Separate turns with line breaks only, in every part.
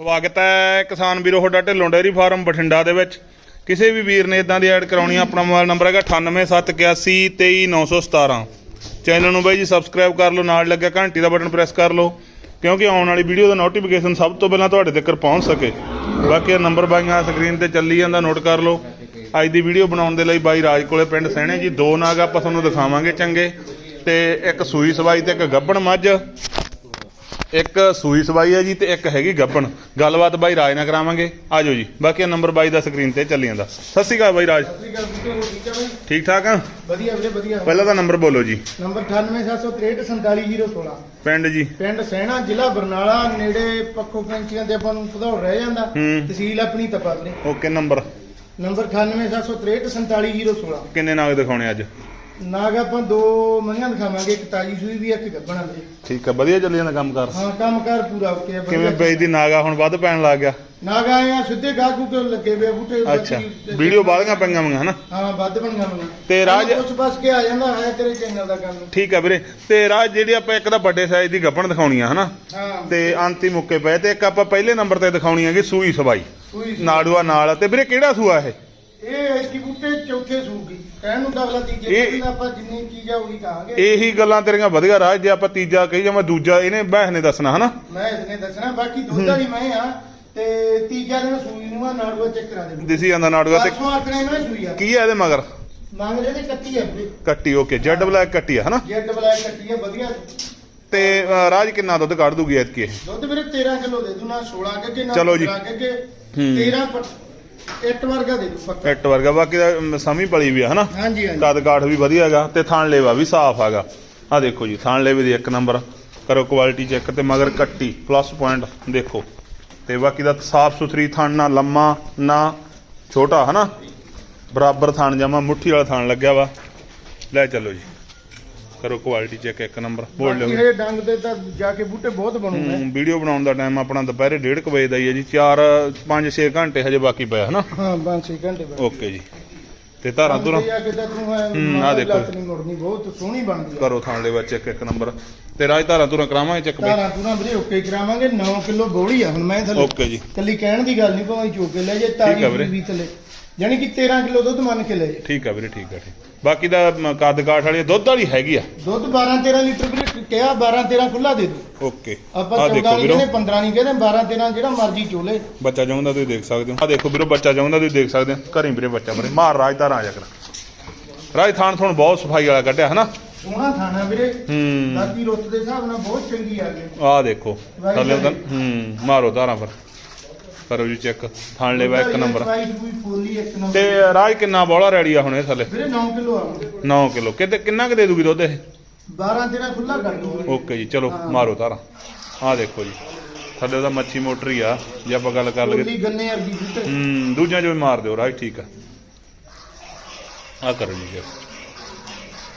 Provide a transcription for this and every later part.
ਸਵਾਗਤ ਹੈ ਕਿਸਾਨ ਵੀਰੋ ਤੁਹਾਡਾ ਢਿੱਲੋਂ ਡੇਅਰੀ ਫਾਰਮ ਬਠਿੰਡਾ ਦੇ ਵਿੱਚ। ਕਿਸੇ ਵੀ ਵੀਰ ਨੇ ਇਦਾਂ ਦੀ ਐਡ ਕਰਾਉਣੀ ਆ, ਆਪਣਾ ਮੋਬਾਈਲ ਨੰਬਰ ਹੈਗਾ 9871823917 ਚੈਨਲ ਨੂੰ ਬਾਈ ਜੀ ਸਬਸਕ੍ਰਾਈਬ ਕਰ ਲਓ, ਨਾਲ ਲੱਗਿਆ ਘੰਟੀ ਦਾ ਬਟਨ ਪ੍ਰੈਸ ਕਰ ਲਓ, ਕਿਉਂਕਿ ਆਉਣ ਵਾਲੀ ਵੀਡੀਓ ਦਾ ਨੋਟੀਫਿਕੇਸ਼ਨ ਸਭ ਤੋਂ ਪਹਿਲਾਂ ਤੁਹਾਡੇ ਤੱਕ ਪਹੁੰਚ ਸਕੇ। ਬਾਕੀ ਇਹ ਨੰਬਰ ਬਾਈਆਂ ਸਕਰੀਨ ਤੇ ਚੱਲੀ ਜਾਂਦਾ ਨੋਟ ਕਰ ਲਓ। ਅੱਜ ਦੀ ਵੀਡੀਓ ਬਣਾਉਣ ਦੇ ਲਈ ਬਾਈ ਰਾਜ ਕੋਲੇ ਪਿੰਡ ਸਹਿਣੇ ਜੀ, ਦੋ ਨਾਗ ਆਪਾਂ ਤੁਹਾਨੂੰ ਦਿਖਾਵਾਂਗੇ ਚੰਗੇ। ਤੇ ਇੱਕ ਸੂਈ ਸਵਾਈ ਤੇ ਇੱਕ ਗੱਬਣ ਮੱਝ। ਇੱਕ ਸੂਈ ਸਵਾਈ ਹੈ ਜੀ ਤੇ ਇੱਕ ਹੈਗੀ ਗੱਬਣ। ਗੱਲਬਾਤ ਬਾਈ ਰਾਜ ਨਾਲ ਕਰਾਵਾਂਗੇ। ਆਜੋ ਜੀ। ਬਾਕੀ ਨੰਬਰ ਬਾਈ ਦਾ ਸਕਰੀਨ ਤੇ ਚੱਲੀ ਜਾਂਦਾ। ਸਤਿ ਸ਼੍ਰੀ ਅਕਾਲ ਬਾਈ ਰਾਜ। ਠੀਕ ਠਾਕ ਆ?
ਵਧੀਆ ਵੀਰੇ ਵਧੀਆ।
ਪਹਿਲਾਂ ਤਾਂ ਨੰਬਰ ਬੋਲੋ ਜੀ।
ਨੰਬਰ 9876347016
ਪਿੰਡ ਜੀ।
ਪਿੰਡ ਸਹਿਣਾ ਜ਼ਿਲ੍ਹਾ ਬਰਨਾਲਾ ਨੇੜੇ ਪੱਖੋ ਪੈਂਚੀਆਂ ਦੇ ਆਪਾਂ ਨੂੰ ਭਦੌੜ ਰਹਿ ਜਾਂਦਾ। ਤਹਿਸੀਲ ਆਪਣੀ ਤਪਾ ਵੀਰੇ
ਓਕੇ ਨੰਬਰ
ਨੰਬਰ 9876347016
ਕਿੰਨੇ ਨਾਗ ਦਿਖਾਉਣੇ ਅੱਜ?
ਨਾਗ ਆਪਾਂ ਦੋ ਮਹੀਆਂ ਦਿਖਾਵਾਂਗੇ ਇੱਕ ਤਾਜੀ ਸੂਈ ਵੀ ਇੱਕ ਗੱਬਣਾ ਵੀਰੇ
ਠੀਕ ਆ ਵਧੀਆ ਚੱਲੀ ਜਾਂਦਾ ਕੰਮ ਕਰ?
ਹਾਂ ਕੰਮਕਾਰ ਪੂਰਾ ਓਕੇ ਆ, ਵਧੀਆ
ਕਿਵੇਂ ਵੇਚਦੀ ਨਾਗਾ? ਹੁਣ ਵੱਧ ਪੈਣ ਲੱਗ ਗਿਆ।
ਨਾਗ ਆਏ ਆ ਸਿੱਧੇ ਗਾਹੂ ਕੇ ਲੱਗੇ ਵੇ ਬੂਟੇ
ਅੱਛਾ
ਬਾਕੀ-
ਵੀਡੀਓ ਬਾਲੀਆਂ ਪਈਆਂ ਮੰਗਾ ਹਨਾ?
ਹਾਂ ਵੱਧ ਬਣੀਆਂ ਮੰਗਾ
ਤੇ ਰਾਜ-
ਕੁਛ ਬਸ ਕੇ ਆ ਜਾਂਦਾ ਹੈ ਤੇਰੇ ਚੈਨਲ ਦਾ ਕੰਮ।
ਠੀਕ ਆ ਵੀਰੇ। ਤੇ ਰਾਜ ਜਿਹੜੀ ਆਪਾਂ ਇੱਕ ਤਾਂ ਵੱਡੇ ਸਾਈਜ਼ ਦੀ ਗੱਬਣ ਦਿਖਾਉਣੀ ਆ ਹਨਾ?
ਹਾਂ।
ਤੇ ਅੰਤੀ ਮੁੱਕੇ ਪਏ ਤੇ ਇੱਕ ਆਪਾਂ ਪਹਿਲੇ ਨੰਬਰ ਤੇ ਦਿਖਾਉਣੀ ਹੈਗੀ ਸੂਈ ਸਵਾਈ।
ਸੂਈ ਸੀ।
ਨਾੜੂਆ ਨਾਲ। ਤੇ ਵੀਰੇ ਕਿਹੜਾ ਸੂਆ ਇਹ?
ਇਹ ਐਸਕੀ ਬੂਟੇ ਚੌਥੇ ਸੂਗੀ ਕਹਿਣ ਨੂੰ ਤਾਂ ਅਗਲਾ ਤੀਜੇ
ਇਹ-
ਦਿਨ ਆਪਾਂ ਜਿੰਨੀ ਚੀਜ਼ ਆ ਉਹੀ ਕਹਾਂਗੇ।
ਇਹੀ ਗੱਲਾਂ ਤੇਰੀਆਂ ਵਧੀਆ ਰਾਜ ਜੇ ਆਪਾਂ ਤੀਜਾ ਕਹੀ ਜਾਂ ਮੈਂ ਦੂਜਾ ਇਹਨੇ ਬਹਿਸ ਨੇ ਦੱਸਣਾ ਹਨਾ?
ਮੈਂ ਇਸਨੇ ਦੱਸਣਾ ਬਾਕੀ ਦੁੱਧ ਵਾਲੀ ਮੈਂ ਆ ਤੇ ਤੀਜਾ ਦਿਨ ਸੂਈ ਨੂੰ ਆ ਨਾੜੂਆ ਚੈੱਕ ਕਰਾ ਦੇ।
ਦਿਸੀ ਜਾਂਦਾ ਨਾੜੂਆ ਤੇ
ਪਰਸੋਂ ਆਖਣੇ ਮੈਂ ਸੂਈ ਆ।
ਕੀ ਆ ਇਹਦੇ ਮਗਰ?
ਮੰਗ ਜਿਹੜੇ ਕੱਟੀ ਆ ਵੀਰੇ
ਕੱਟੀ ਓਕੇ ਜੈਡ ਬਲੈਕ ਕੱਟੀ ਆ ਹਨਾ?
ਜੈਡ ਬਲੈਕ ਕੱਟੀ ਆ ਵਧੀਆ।
ਤੇ ਅ, ਰਾਜ ਕਿੰਨਾ ਦੁੱਧ ਕੱਢ ਦੂਗੀ ਐਤਕੀ ਇਹ?
ਦੁੱਧ ਵੀਰੇ 13 ਕਿਲੋ ਦੇ ਦੂ ਨਾ 16 ਗੱਗੇ ਨਾ
ਚਲੋ ਜੀ।
15 ਗੱਗੇ।
ਹੂੰ।
13 ਪ- ਇੱਟ ਵਰਗਾ ਦੇ ਦੂ ਪੱਕਾ।
ਇੱਟ ਵਰਗਾ ਬਾਕੀ ਦਾ ਸਮੀ ਪਲੀ ਵੀ ਆ ਹਨਾ?
ਹਾਂਜੀ ਹਾਂਜੀ।
ਕਦ ਕਾਠ ਵੀ ਵਧੀਆ ਹੈਗਾ ਤੇ ਥਾਣ ਲੇਵਾ ਵੀ ਸਾਫ਼ ਹੈਗਾ। ਆ ਦੇਖੋ ਜੀ ਥਾਣ ਲੇਵੇ ਦੀ ਇੱਕ ਨੰਬਰ। ਕਰੋ ਕੁਆਲਿਟੀ ਚੈੱਕ ਤੇ ਮਗਰ ਕੱਟੀ ਪਲੱਸ ਪੁਆਇੰਟ ਦੇਖੋ। ਤੇ ਬਾਕੀ ਦਾ ਸਾਫ਼ ਸੁਥਰੀ ਥਾਣ ਨਾ ਲੰਮਾ ਨਾ ਛੋਟਾ ਹਨਾ? ਬਰਾਬਰ ਥਾਣ ਜਾਮਾ ਮੁੱਠੀ ਵਾਲਾ ਥਾਣ ਲੱਗਿਆ ਵਾ। ਲੈ ਚੱਲੋ ਜੀ। ਕਰੋ ਕੁਆਲਿਟੀ ਚੈੱਕ ਇੱਕ ਨੰਬਰ ਬੋਲ
ਬਾਕੀ
ਲਿਓ।
ਇਹ ਡੰਗ ਤੇ ਤਾਂ ਜਾ ਕੇ ਬੂਟੇ ਬਹੁਤ ਬਣੂਗੇ।
ਹੂੰ, ਵੀਡੀਓ ਬਣਾਉਣ ਦਾ ਟਾਈਮ ਆਪਣਾ ਦੁਪਹਿਰੇ 1:30 ਵਜੇ ਦਾ ਹੀ ਹੈ ਜੀ 4 5 6 ਘੰਟੇ ਹਜੇ ਬਾਕੀ ਪਿਆ ਹਨਾ?
ਹਾਂ 5-6 ਘੰਟੇ ਬਾਅਦ
ਓਕੇ ਜੀ। ਤੇ ਧਾਰਾਂ ਧੁਰਾਂ?
ਆ ਹੈ
ਹੂੰ,
ਦੀ
ਦੇਖੋ।
ਲੱਤ ਨਹੀਂ ਮੁੜਨੀ ਬਹੁਤ ਸੋਹਣੀ ਬਣਦੀ ਆ।
ਕਰੋ ਥਾਣ ਦੇ ਵਿੱਚ ਇੱਕ ਇੱਕ ਨੰਬਰ ਤੇ ਰਾਜ ਧਾਰਾਂ ਧੁਰਾਂ ਕਰਾਵਾਂਗੇ ਚੱਕ ਬਈ
ਧਾਰਾਂ ਤੂੰ ਵੀਰੇ ਓਕੇ ਕਰਾਵਾਂਗੇ 9 ਕਿਲੋ ਬੋਲੀ ਆ ਹੁਣ ਮੈਂ ਥੱਲੇ।
ਓਕੇ ਜੀ।
ਕੱਲੀ ਕਹਿਣ ਦੀ ਗੱਲ ਨਹੀਂ ਭਾਵੇਂ ਚੋਕੇ ਲੈ ਜੇ
ਆ ਵੀਰੇ।
ਵੀ ਥੱਲੇ। ਯਾਨੀ ਕਿ 13 ਕਿਲੋ ਦੁੱਧ ਮੰਨ ਕੇ ਲੈ ਜੇ
ਠੀਕ ਆ ਵੀਰੇ ਠੀਕ ਆ ਠੀਕ। ਬਾਕੀ ਦਾ ਮ, ਕੱਦ ਕਾਠ ਵਾਲੀ ਦੁੱਧ ਵਾਲੀ ਹੈਗੀ ਆ।
ਦੁੱਧ 12 13 ਲੀਟਰ ਵੀਰੇ ਕਿਹਾ 12 13 ਖੁੱਲਾ ਦੇ ਦੂ
ਓਕੇ।
ਆਪਾਂ
ਆ
14
ਦੇਖੋ
ਨਹੀਂ
ਵੀਰੋ।
ਕਹਿੰਦੇ 15 ਨਹੀਂ ਕਹਿੰਦੇ 12 13 ਜਿਹੜਾ ਮਰਜ਼ੀ ਚੋਲੇ।
ਬੱਚਾ ਚਾਹੁੰਦਾ ਤੁਸੀਂ ਦੇਖ ਸਕਦੇ ਹੋ। ਆ ਦੇਖੋ ਵੀਰੋ ਬੱਚਾ ਚਾਹੁੰਦਾ ਤੁਸੀਂ ਦੇਖ ਸਕਦੇ ਹੋ। ਘਰੀ ਵੀਰੇ ਬੱਚਾ ਵੀਰੇ ਮਾਰ ਰਾਜ ਧਾਰਾਂ ਆ ਜਾ ਕਰ। ਰਾਜ ਥਾਣ ਤੁਹਾਨੂੰ ਬਹੁਤ ਸਫ਼ਾਈ ਵਾਲਾ ਕੱਢਿਆ ਹਨਾ?
ਸੋਹਣਾ ਥਾਣਾ ਵੀਰੇ।
ਹੂੰ।
ਬਾਕੀ ਰੁੱਤ ਦੇ ਹਿਸਾਬ ਨਾਲ ਬਹੁਤ ਚੰਗੀ ਆ ਗਈ।
ਆ ਦੇਖੋ ਥੱਲੇ ਹੂੰ ਮਾਰੋ ਧਾਰਾਂ ਪਰ। ਕਰੋ ਜੀ ਚੈੱਕ। ਥਾਣ ਲੈਵਾ ਇੱਕ ਨੰਬਰ।
ਸਫ਼ਾਈ ਕੋਈ ਫੋਲੀ ਇੱਕ ਨੰਬਰ।
ਤੇ ਰਾਜ ਕਿੰਨਾ ਬੋਲਾ ਰੈਡੀ ਆ ਹੁਣ ਇਹ ਥੱਲੇ?
ਵੀਰੇ 9 ਕਿਲੋ ਆਉਂਦੇ
9 ਕਿਲੋ। ਕਿਤੇ ਕਿੰਨਾ ਕੁ ਦੇ ਦੂਗੀ ਦੁੱਧ ਇਹ?
12 13 ਖੁੱਲਾ ਕਰ ਦੂ ਵੀਰੇ
ਓਕੇ ਜੀ ਚਲੋ ਮਾਰੋ ਧਾਰਾਂ ਆ ਦੇਖੋ ਜੀ। ਥੱਲੇ ਉਹਦਾ ਮੱਛੀ ਮੋਟਰ ਹੀ ਆ। ਜੇ ਆਪਾਂ ਗੱਲ ਕਰ
ਫੋਲੀ ਗੰਨੇ ਵਰਗੀ ਬੂਟੇ
ਹੂੰ ਦੂਜਿਆਂ ਮਾਰ ਦਿਓ ਰਾਜ ਠੀਕ ਆ। ਆ ਕਰੋ ਜੀ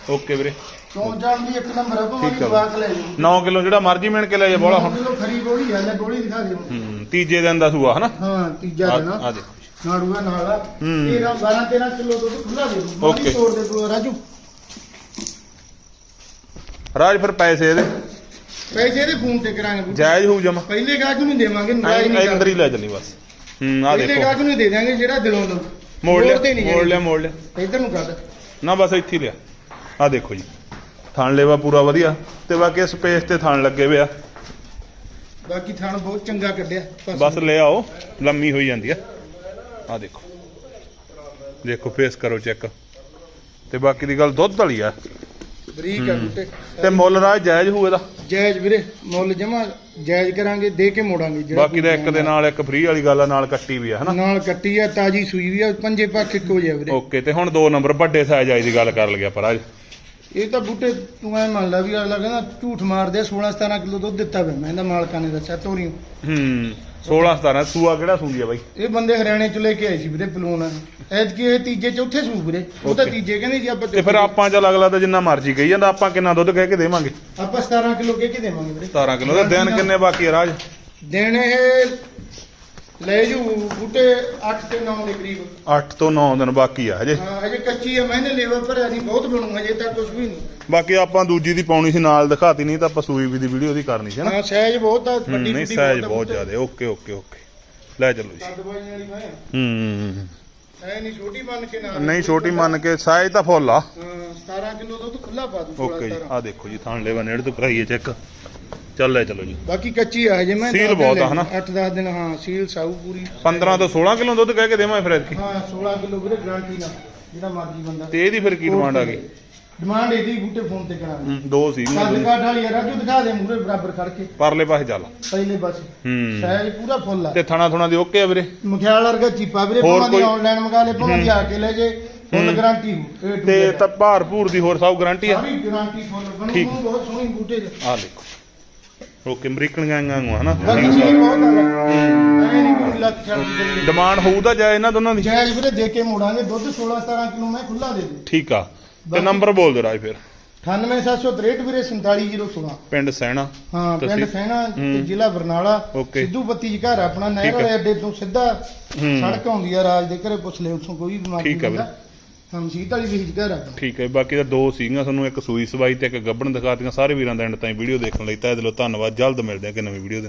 ਓਕੇ ਵੀਰੇ।
ਚੌਂ ਜਾਣ ਦੀ ਇੱਕ ਨੰਬਰ ਆ ਭਾਵੇਂ
ਠੀਕ ਆ।
ਜਵਾਕ ਲੈ ਜੀ
9 ਕਿਲੋ ਜਿਹੜਾ ਮਰਜ਼ੀ ਮਿਣ ਕੇ ਲੈ ਜਾ ਬੋਲਾ ਹੁਣ।
ਕਿਲੋ ਖਰੀ ਗੋਲੀ ਆ ਲੈ ਗੋਲੀ ਦਿਖਾ ਦੇ
ਹੂੰ ਤੀਜੇ ਦਿਨ ਦਾ ਸੂਆ ਹਨਾ?
ਹਾਂ ਤੀਜਾ
ਆ
ਦਿਨ ਆ।
ਆ ਦੇਖੋ ਜੀ।
ਨਾੜੂਆ ਨਾਲ ਆ।
ਹੂੰ।
13 12 13 ਕਿਲੋ ਦੁੱਧ ਖੁੱਲਾ ਦੇ ਦੂ। ਮਾਰੀ ਤੋੜ ਦੇ ਦੂ ਰਾਜੂ।
ਰਾਜ ਫਿਰ ਪੈਸੇ ਇਹਦੇ।
ਪੈਸੇ ਇਹਦੇ ਫੋਨ ਤੇ ਕਰਾਂਗੇ।
ਜਾਇਜ਼ ਹੋਊ ਜਮਾ।
ਪਹਿਲੇ ਗਾਹਕ ਨੂੰ ਦੇਵਾਂਗੇ ਨਾਰਾਜ਼ ਨਹੀਂ
ਅੰਦਰ ਹੀ ਲੈ ਚੱਲੀ ਬਸ। ਹੂੰ ਆ
ਪਹਿਲੇ
ਦੇਖੋ।
ਗਾਹਕ ਨੂੰ ਦੇ ਦਾਂਗੇ ਜਿਹੜਾ ਦਿਲੋਂ ਦੋ
ਮੋੜ ਲਿਆ ਮੋੜ ਲਿਆ ਮੋੜ ਲਿਆ।
ਇੱਧਰ ਨੂੰ ਕਰ
ਨਾ ਬਸ ਇੱਥੇ ਹੀ ਲਿਆ। ਆ ਦੇਖੋ ਜੀ। ਥਣ ਲੈਵਾ ਪੂਰਾ ਵਧੀਆ ਤੇ ਬਾਕੀ ਸਪੇਸ ਤੇ ਥਣ ਲੱਗੇ ਵੇ ਆ।
ਬਾਕੀ ਥਾਣ ਬਹੁਤ ਚੰਗਾ ਕੱਢਿਆ। ਬਸ
ਲੈ ਆਓ ਲੰਮੀ ਹੋਈ ਜਾਂਦੀ ਆ। ਆ ਦੇਖੋ। ਦੇਖੋ ਫੇਸ ਕਰੋ ਚੈੱਕ ਤੇ ਬਾਕੀ ਦੀ ਗੱਲ ਦੁੱਧ ਵਾਲੀ ਆ।
ਬਰੀਕ ਆ ਬੂਟੇ।
ਤੇ ਮੁੱਲ ਰਾਜ ਜਾਇਜ਼ ਹੋਊ ਇਹਦਾ।
ਜਾਇਜ਼ ਵੀਰੇ ਮੁੱਲ ਜਮਾ ਜਾਇਜ਼ ਕਰਾਂਗੇ ਦੇ ਕੇ ਮੋੜਾਂਗੇ ਜਿਹੜਾ
ਬਾਕੀ ਦਾ ਇੱਕ ਦੇ ਨਾਲ ਇੱਕ ਫ੍ਰੀ ਵਾਲੀ ਗੱਲ ਆ ਨਾਲ ਕੱਟੀ ਵੀ ਆ ਹਨਾ?
ਨਾਲ ਕੱਟੀ ਆ ਤਾਜੀ ਸੂਈ ਵੀ ਆ ਪੰਜੇ ਪੱਖ ਇੱਕੋ ਜਿਹਾ ਵੀਰੇ।
ਓਕੇ ਤੇ ਹੁਣ ਦੋ ਨੰਬਰ ਵੱਡੇ ਸਾਈਜ਼ ਆਈ ਦੀ ਗੱਲ ਕਰ ਲਗਿਆ ਪਰ ਅੱਜ
ਇਹ ਤਾਂ ਬੂਟੇ ਤੂੰ ਐ ਮੰਨ ਲਾ ਵੀ ਅਗਲਾ ਕਹਿੰਦਾ ਝੂਠ ਮਾਰਦੇ ਆ, 16 17 ਕਿਲੋ ਦੁੱਧ ਦਿੱਤਾ ਵੇ। ਮੈਂ ਇਹਦਾ ਮਾਲਕਾਂ ਨੇ ਦੱਸਿਆ ਤੋਰੀ
ਹੂੰ। 16 17 ਸੂਆ ਕਿਹੜਾ ਸੂੰਦੀ ਆ ਬਾਈ?
ਇਹ ਬੰਦੇ ਹਰਿਆਣੇ ਚ ਲੈ ਕੇ ਆਏ ਸੀ ਵੀਰੇ ਪਲੂਨ। ਐਤਕੀ ਇਹ ਤੀਜੇ ਚੌਥੇ ਸੂ ਵੀਰੇ। ਉਹ ਤਾਂ. ਤੀਜੇ ਕਹਿੰਦੇ ਸੀ ਆਪਾਂ
ਤੇ ਫਿਰ ਆਪਾਂ ਚੱਲ ਅਗਲਾ ਤਾਂ ਜਿੰਨਾ ਮਰਜ਼ੀ ਕਹੀ ਜਾਂਦਾ ਆਪਾਂ ਕਿੰਨਾ ਦੁੱਧ ਕਹਿ ਕੇ ਦੇਵਾਂਗੇ?
ਆਪਾਂ 17 ਕਿਲੋ ਕਹਿ ਕੇ ਦੇਵਾਂਗੇ ਵੀਰੇ।
17 ਕਿਲੋ ਦਾ ਦਿਨ ਕਿੰਨੇ ਬਾਕੀ ਆ ਰਾਜ?
ਦਿਨ ਇਹ ਲੈ ਜੂ ਬੂਟੇ 8 ਤੇ 9 ਦੇ ਕਰੀਬ।
8 ਤੋਂ 9 ਦਿਨ ਬਾਕੀ ਆ ਹਜੇ।
ਹਾਂ ਹਜੇ ਕੱਚੀ ਹੈ ਮੈਨੇ ਲੇਵਰ ਭਰਿਆ ਨਹੀਂ ਬਹੁਤ ਬਣੂ ਹਜੇ ਤਾਂ ਕੁਝ ਵੀ ਨਹੀਂ।
ਬਾਕੀ ਆਪਾਂ ਦੂਜੀ ਦੀ ਪਾਉਣੀ ਸੀ ਨਾਲ ਦਿਖਾਤੀ ਨਹੀਂ ਤਾਂ ਆਪਾਂ ਸੂਈ ਵੀ ਦੀ ਵੀਡੀਓ ਦੀ ਕਰਨੀ ਸੀ ਨਾ?
ਹਾਂ ਸਾਈਜ਼ ਬਹੁਤ ਆ
ਹੂੰ,
ਵੱਡੀ
ਨਹੀਂ ਸਾਈਜ਼
ਆ
ਬਹੁਤ। ਜ਼ਿਆਦਾ ਓਕੇ ਓਕੇ ਓਕੇ। ਲੈ ਚਲੋ ਜੀ।
ਵਾਲੀ ਮੈਂ।
ਹੂੰ
ਐ ਨਹੀਂ ਛੋਟੀ ਮੰਨ ਕੇ ਨਾ
ਨਹੀਂ ਛੋਟੀ ਮੰਨ ਕੇ ਸਾਈਜ਼ ਤਾਂ ਫੁੱਲ ਆ।
ਹਾਂ 17 ਕਿਲੋ ਦੁੱਧ ਖੁੱਲਾ ਪਾ ਦੂ
ਓਕੇ ਜੀ ਆ ਦੇਖੋ ਜੀ ਥਾਣ ਲੈਵਾ ਨੇੜ ਤੋਂ ਕਰਾਈਏ ਚੈੱਕ। ਚੱਲ ਲੈ ਚਲੋ ਜੀ।
ਬਾਕੀ ਕੱਚੀ ਆ ਹਜੇ ਮੈਂ
ਸੀਲ ਬਹੁਤ ਆ, ਹਨਾ?
8-10 ਦਿਨ ਹਾਂ ਸੀਲ ਸਾਊ ਪੂਰੀ।
15 ਤੋਂ 16 ਕਿਲੋ ਦੁੱਧ ਕਹਿ ਕੇ ਦੇਵਾਂ ਫਿਰ ਐਤਕੀ।
ਹਾਂ 16 ਕਿਲੋ ਵੀਰੇ ਗਾਰੰਟੀ ਨਾਲ ਜਿਹੜਾ ਮਰਜ਼ੀ ਬੰਦਾ।
ਤੇ ਇਹਦੀ ਫਿਰ ਕੀ ਡਿਮਾਂਡ ਆ ਗਈ?
ਡਿਮਾਂਡ ਇਹਦੀ ਬੂਟੇ ਫੋਨ ਤੇ ਕਰਾਂਗੇ।
ਹੂੰ, ਦੋ ਸੀ
ਕੱਦ ਕਾਠ ਵਾਲੀ ਆ ਰਾਜੂ ਦਿਖਾ ਦੇ ਮੂਰੇ ਬਰਾਬਰ ਖੜ ਕੇ।
ਪਰਲੇ ਪਾਸੇ ਚੱਲ।
ਪਹਿਲੇ ਪਾਸੇ।
ਹੂੰ।
ਸਾਈਜ਼ ਪੂਰਾ ਫੁੱਲ ਆ।
ਤੇ ਥਣਾ ਥੁਣਾ ਦੀ ਓਕੇ ਆ ਵੀਰੇ?
ਮਖਿਆਲ ਵਰਗਾ ਚੀਪਾ ਵੀਰੇ
ਹੋਰ
ਭਾਵੇਂ ਦੀ
ਕੋਈ-
ਆਨਲਾਈਨ ਮੰਗਾ ਲੈ ਭਾਵੇਂ ਦੀ ਆ ਕੇ ਲੈ ਜੇ ਫੁੱਲ ਗਾਰੰਟੀ ਹੋ
ਤੇ। ਤਾਂ ਭਾਰ ਭੂਰ ਦੀ ਹੋਰ ਸਭ ਗਾਰੰਟੀ ਆ।
ਸਾਰੀ ਗਾਰੰਟੀ ਫੁੱਲ ਬਣੂ
ਠੀਕ।
ਬਹੁਤ ਸੋਹਣੀ ਬੂਟੇ
ਆ ਦੇਖੋ। ਓਕੇ ਅਮਰੀਕਨ ਗਾਂਗਾਂ ਨੂੰ ਹਨਾ?
ਬਾਕੀ ਚੀਜ਼ ਬਹੁਤ ਆ ਐ ਨਹੀਂ ਕੋਈ ਲੱਖ ਛੱਡ ਦੇ
ਡਿਮਾਂਡ ਹੋਊ ਤਾਂ ਜਾਏ ਇਹਨਾਂ ਦੋਨਾਂ ਦੀ।
ਜਾਇਜ਼ ਵੀਰੇ ਦੇ ਕੇ ਮੋੜਾਂਗੇ ਦੁੱਧ 16 17 ਕਿਲੋ ਮੈਂ ਖੁੱਲਾ ਦੇ ਦੂੰ।
ਠੀਕ ਆ। ਤੇ ਨੰਬਰ ਬੋਲ ਦਿਓ ਰਾਜ ਫਿਰ।
98763 ਵੀਰੇ 47016
ਪਿੰਡ ਸੈਣਾ।
ਹਾਂ ਪਿੰਡ ਸੈਣਾ। ਜ਼ਿਲ੍ਹਾ ਬਰਨਾਲਾ।
ਓਕੇ।
ਸਿੱਧੂ ਬੱਤੀ ਜੀ ਘਰ ਆਪਣਾ ਨਹਿਰ। ਵਾਲੇ ਅੱਡੇ ਤੋਂ ਸਿੱਧਾ। ਸੜਕ ਆਉਂਦੀ ਆ ਰਾਜ ਦੇ ਘਰੇ ਪੁੱਛ ਲਿਓ ਉੱਥੋਂ ਕੋਈ
ਠੀਕ ਆ ਵੀਰੇ।
ਹਾਂ ਮਸੀਤ ਵਾਲੀ ਵੀ ਘਰ ਆ
ਠੀਕ ਹੈ, ਬਾਕੀ ਤਾਂ ਦੋ ਸੀਗੀਆਂ ਤੁਹਾਨੂੰ ਇੱਕ ਸੂਈ ਸਵਾਈ ਤੇ ਇੱਕ ਗੱਬਣ ਦਿਖਾਤੀਆਂ, ਸਾਰੇ ਵੀਰਾਂ ਦਾ ਐਂਡ ਤਾਈਂ ਵੀਡੀਓ ਦੇਖਣ ਲਈ ਤਹਿ ਦਿਲੋਂ ਧੰਨਵਾਦ, ਜਲਦ ਮਿਲਦੇ ਹਾਂ ਕਿ ਨਵੀਂ ਵੀਡੀਓ ਦੇ